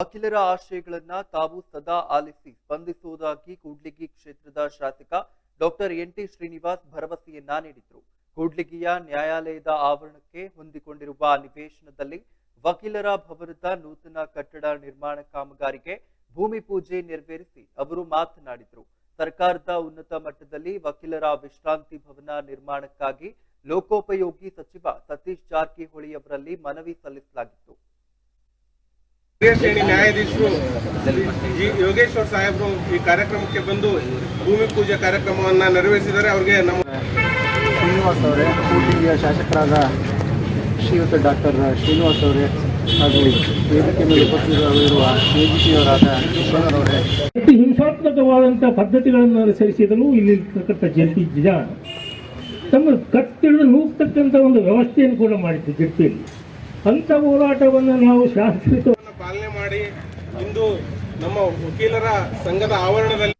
ವಕೀಲರ ಆಶಯಗಳನ್ನ ತಾವು ಸದಾ ಆಲಿಸಿ ಸ್ಪಂದಿಸುವುದಾಗಿ ಕೂಡ್ಲಿಗಿ ಕ್ಷೇತ್ರದ ಶಾಸಕ ಡಾಕ್ಟರ್ ಎನ್ ಟಿ ಶ್ರೀನಿವಾಸ್ ಭರವಸೆಯನ್ನ ನೀಡಿದ್ರು. ಕೂಡ್ಲಿಗಿಯ ನ್ಯಾಯಾಲಯದ ಆವರಣಕ್ಕೆ ಹೊಂದಿಕೊಂಡಿರುವ ನಿವೇಶನದಲ್ಲಿ ವಕೀಲರ ಭವನದ ನೂತನ ಕಟ್ಟಡ ನಿರ್ಮಾಣ ಕಾಮಗಾರಿಗೆ ಭೂಮಿ ಪೂಜೆ ನೆರವೇರಿಸಿ ಅವರು ಮಾತನಾಡಿದರು. ಸರ್ಕಾರದ ಉನ್ನತ ಮಟ್ಟದಲ್ಲಿ ವಕೀಲರ ವಿಶ್ರಾಂತಿ ಭವನ ನಿರ್ಮಾಣಕ್ಕಾಗಿ ಲೋಕೋಪಯೋಗಿ ಸಚಿವ ಸತೀಶ್ ಜಾರಕಿಹೊಳಿ ಅವರಲ್ಲಿ ಮನವಿ ಸಲ್ಲಿಸಲಾಗಿತ್ತು. ಹಿರಿಯ ಶ್ರೇಣಿ ನ್ಯಾಯಾಧೀಶರು ಜಿ ಯೋಗೇಶ್ವರ್ ಸಾಹೇಬರು ಈ ಕಾರ್ಯಕ್ರಮಕ್ಕೆ ಬಂದು ಭೂಮಿ ಪೂಜೆ ಕಾರ್ಯಕ್ರಮವನ್ನ ನೆರವೇರಿಸಿದರೆ ಅವರಿಗೆ ನಮ್ಮ ಶ್ರೀನಿವಾಸ್ ಅವರೇ ಕೂಟಿಯ ಶಾಸಕರಾದ ಶ್ರೀಯುತ ಡಾಕ್ಟರ್ ಶ್ರೀನಿವಾಸ್ ಅವರೇ ಹಾಗೂ ವೇದಿಕೆ ಮೇಲೆ ಉಪಸ್ಥಿತರಾಗಿರುವ ಕೆಜಿಪಿಯವರಾದ ಕಿಶೋರ್ ಅವರೇ. ಅತಿ ಹಿಂಸಾತ್ಮಕವಾದಂಥ ಪದ್ಧತಿಗಳನ್ನು ಅನುಸರಿಸಿದರೂ ಇಲ್ಲಿ ಜಂಟಿ ಜನ ತಮ್ಮ ಕತ್ತಿಳಿದು ನೂಗ್ತಕ್ಕಂಥ ಒಂದು ವ್ಯವಸ್ಥೆಯನ್ನು ಕೂಡ ಮಾಡಿತ್ತು ಜಡ್ಪಿಯಲ್ಲಿ ಅಂಥ ಹೋರಾಟವನ್ನು ನಾವು ಶಾಂತಿಯುತ ಪಾಲನೆ ಮಾಡಿ ಇಂದು ನಮ್ಮ ವಕೀಲರ ಸಂಘದ ಆವರಣದಲ್ಲಿ